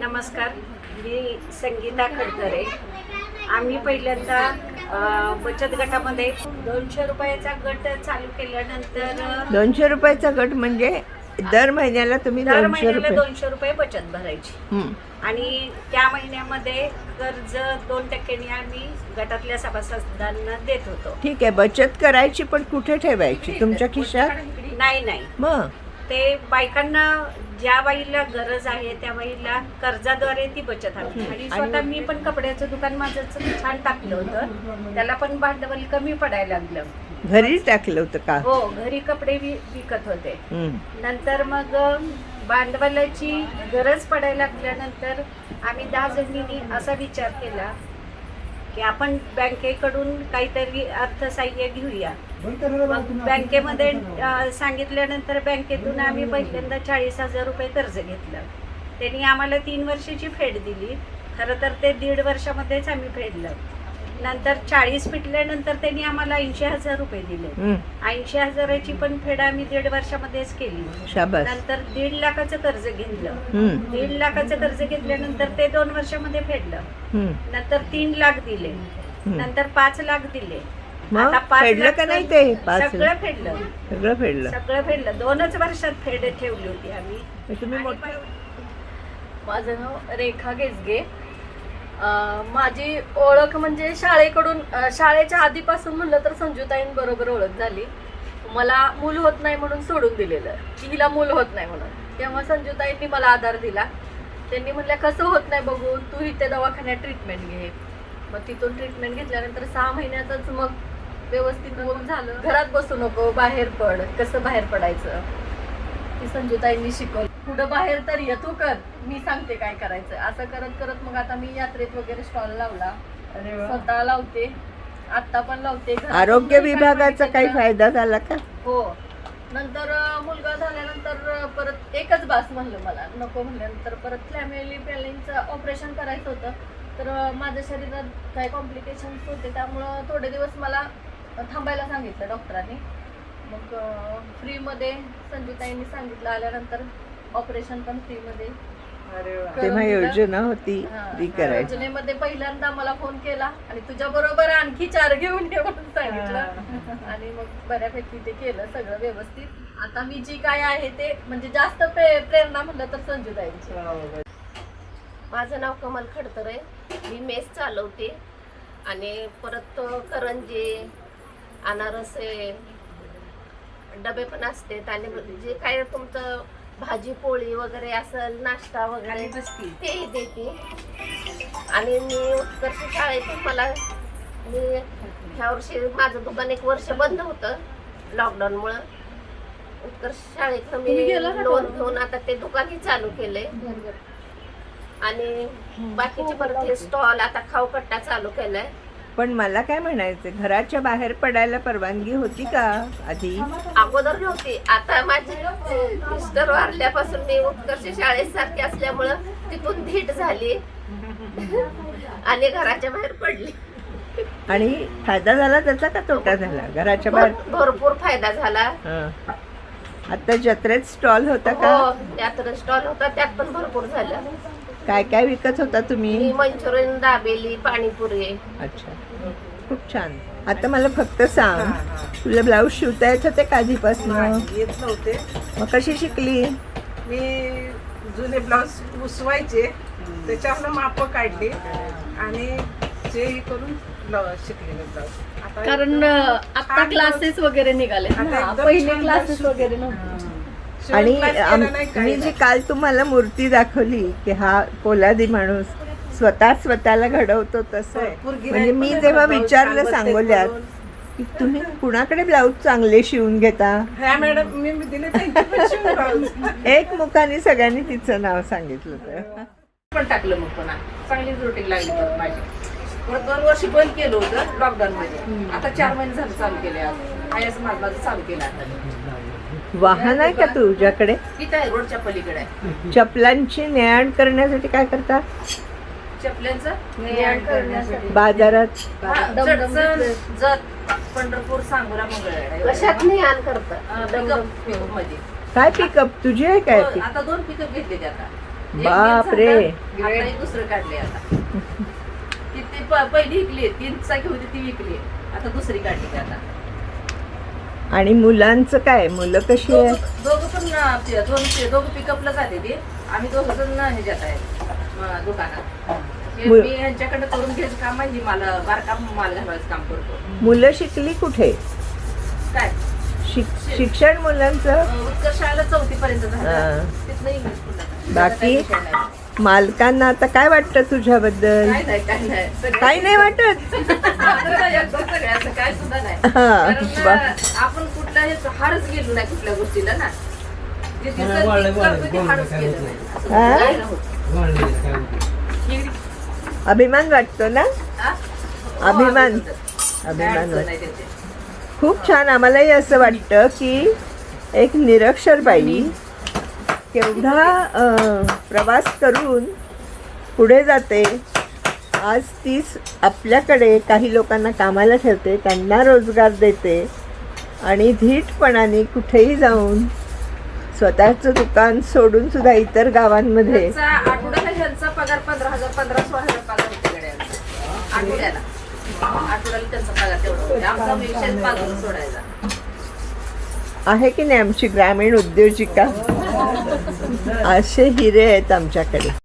नमस्कार मी संगीता खडतरे. आम्ही पहिल्यांदा बचत गटामध्ये दोनशे रुपयाचा गट चालू केल्यानंतर दोनशे रुपयाचा गट म्हणजे दर महिन्याला तुम्ही दर महिन्याला रुपये. दोनशे रुपये बचत भरायची. आणि त्या महिन्यामध्ये कर्ज दोन टक्क्यांनी आम्ही गटातल्या सभासदांना देत होतो. ठीक आहे बचत करायची पण कुठे ठेवायची? तुमच्या खिशात? नाही नाही. मग? ते बायकांना ज्या बाईला गरज आहे त्या बाईला कर्जाद्वारे ती बचत हवी. आणि स्वतः मी पण कपड्याचं दुकान माझं छान टाकलं होतं. त्याला पण भांडवल कमी पडायला लागलं. घरी टाकलं होतं का? हो घरी कपडे विकत होते. नंतर मग भांडवलाची गरज पडायला लागल्यानंतर आम्ही दहा जणींनी असा विचार केला की आपण बँकेकडून काहीतरी अर्थसहाय्य घेऊया. मग बँकेमध्ये सांगितल्यानंतर बँकेतून आम्ही पहिल्यांदा चाळीस हजार रुपये कर्ज घेतलं. त्यांनी आम्हाला तीन वर्षाची फेड दिली. खरं तर ते दीड वर्षामध्येच आम्ही फेडलं. नंतर चाळीस पिटल्यानंतर त्यांनी आम्हाला ऐंशी हजार रुपये दिले. ऐंशी हजाराची पण फेड आम्ही दीड वर्षामध्येच केली. नंतर दीड लाखाचं कर्ज घेतलं. दीड लाखाचं कर्ज घेतल्यानंतर ते दोन वर्षामध्ये फेडलं. नंतर तीन लाख दिले. नंतर पाच लाख दिले. फेडलं का नाही ते? सगळं? फेडलं. सगळं फेडलं. सगळं फेडलं. दोनच वर्षात फेड ठेवली होती आम्ही. तुम्ही माझं नाव रेखा गेजगे माझी ओळख म्हणजे शाळेकडून शाळेच्या आधीपासून म्हणलं तर संजूताईंबरोबर ओळख झाली. मला मूल होत नाही म्हणून सोडून दिलेलं. की हिला मूल होत नाही म्हणून. तेव्हा संजूताईंनी मला आधार दिला. त्यांनी म्हणल्या कसं होत नाही बघू तू इथे दवाखान्यात ट्रीटमेंट घे. मग तिथून ट्रीटमेंट घेतल्यानंतर सहा महिन्यातच मग व्यवस्थित झालं घरात बसू नको बाहेर पड कसं बाहेर पडायचं? ती संजूताईंनी शिकवलं. पुढं बाहेर तर ये तू कर. मी सांगते काय करायचं. असं करत करत मग आता मी यात्रेत वगैरे स्टॉल लावला. स्वतः लावते. आता पण लावते. आरोग्य विभागाचा काही फायदा झाला का? हो. नंतर मुलगा झाल्यानंतर परत एकच बास म्हणलं मला. नको म्हणल्यानंतर परत फॅमिली प्लॅनिंगचं ऑपरेशन करायचं होतं. तर माझ्या शरीरात काही कॉम्प्लिकेशन्स होते. त्यामुळं थोडे दिवस मला थांबायला सांगितलं डॉक्टरांनी. मग फ्रीमध्ये संजूताईंनी सांगितलं आल्यानंतर ऑपरेशन पण फ्रीमध्ये तेव्हा योजना होती ती करायची. योजनेमध्ये पहिल्यांदा मला फोन केला आणि तुझ्या बरोबर आणखी चार घेऊन ये म्हणून सांगितलं. आणि मग बऱ्यापैकी ते केलं सगळं व्यवस्थित. आता मी जी काय आहे ते म्हणजे जास्त प्रे- प्रेरणा म्हणलं तर संजूताईंची. माझं नाव कमल खडतरे. मी मेस चालवते. आणि परत करंजी अनारसे डबे पण असतात आणि जे काय तुमचं भाजी पोळी वगैरे असेल नाश्ता वगैरे तेही देते. आणि मी उत्कर्ष शाळेतून मला मी ह्या वर्षी माझं दुकान एक वर्ष बंद होतं लॉकडाऊनमुळं उत्कर्ष शाळेतनं तुम्ही मी लोन? घेऊन आता ते दुकानही चालू केलंय. आणि बाकीचे परत हे स्टॉल आता खाऊ कट्टा चालू केलाय. पण मला काय म्हणायचं घराच्या बाहेर पडायला परवानगी होती का आधी? अगोदर नव्हती. आता माझे मिस्टर वारल्यापासून मी उत्कर्ष शाळेसारखी असल्यामुळं तिथून धीट झाली. आणि घराच्या बाहेर पडली. आणि फायदा झाला त्याचा का तोटा झाला? घराच्या बाहेर भर- भरपूर फायदा झाला. आता जत्रेत स्टॉल होता का? हो त्यात स्टॉल होता त्यात पण भरपूर झालं. काय काय विकत होता मी तुम्ही मंचुरियन दाबेली पाणीपुरी. अच्छा. खूप छान. आता मला फक्त सांग तुला ब्लाऊज शिवता येत होते का आधीपासून? येत नव्हते. मग कशी शिकली? मी जुने ब्लाऊज उसवायचे त्याच्यावर माप काढली आणि जे हे करून ब्लाऊज आता कारण आता छान क्लासेस वगैरे निघाले आता ना. एकदम पहिले छान क्लासेस ब्लाऊज वगैरे नव्हते. शिवण आणि class केला आम- नाही, काही मी जी नाही. काल तुम्हाला मूर्ती दाखवली की हा पोलादी माणूस स्वतः स्वतःला घडवतो तसं. आहे. भरपूर गिऱ्हाईक म्हणजे मी पण जेव्हा विचारलं सांगोल्यात. की तुम्ही कुणाकडे ब्लाऊज चांगले शिवून घेता? ह्या मॅडम मी मी दिले त्यांचे पण शिवून ब्लाऊज एक मुखाने सगळ्यांनी तिचं नाव सांगितलं तर पण टाकलं मग पुन्हा. चांगलीच रुटीन लागली परत माझी. परत दोन वर्ष बंद केलं होतं लॉकडाऊन मध्ये. आता चार महिने झालं चालू केले आज. आयाच माझं माझं चालू केलं आता. वाहन आहे का तुझ्याकडे? आहे रोडच्या पलीकडे आहे. चपलांची ने आण करण्यासाठी काय करतात चपल्यांचं ने-आण करण्यासाठी. बाजारात? हा. जत पंढरपूर सांगोला मंगळ कशात नाही आण करतं मध्ये. काय पिकअप तुझी आहे काय हो, आता दोन पिकअप घेतले आता. एक झालं, आता एक दुसरं काढले आता. ती पहिली विकली तीन चाकी होती ती विकली. आता दुसरी काढली ती आता. आणि मुलांचं काय? मुलं कशी आहे? दोघं दोघं पण ना ते दोन ते दोघं पिकअपला जाते ते. आम्ही दोघं जण ना ह्याच्यात आहे दुकानात. हे मु- मी ह्यांच्याकडे करून घ्यायचं काम आहे ही मला बारका माल घालवायचं काम करतो. मुलं शिकली कुठे? काय? शिक- शिक्षण मुलांचं? अं, उत्कर्ष शाळेला चौथी पर्यंत हा. झालं तिथनं इंग्लिश पुन्हा. बाकी? काही विषय नाही. मालकांना आता काय वाटतं तुझ्याबद्दल काय नाही काय नाही सगळं- काही नाही वाटत काय सुद्धा नाही हा, कारण आपण कुठल्याही हारच गेलो नाही कुठल्या गोष्टीला ना जे दिसेल ते वाळलं- वाळलं, करतो ते बोलणं हारच काय केलं होतं. नाही. असं हा? नाही ना होत. अभिमान वाटतो ना हा? अभिमान. हो, काय अभिमान अडचण वाटतो नाही त्याची. खूप छान आम्हालाही असं वाटतं की एक निरक्षर बाई केवढा प्रवास करून पुढे जाते. आज तीच आपल्याकडे काही लोकांना कामाला ठेवते त्यांना रोजगार देते आणि धीटपणाने कुठेही जाऊन स्वतःचं दुकान सोडून सुद्धा इतर गावांमध्ये आठवड्याला पगार पंधरा हजार पंधरा सोळा हजार पगार. आठवड्याला. आहे की नाही आमची ग्रामीण उद्योजिका? असे हिरे आहेत आमच्याकडे.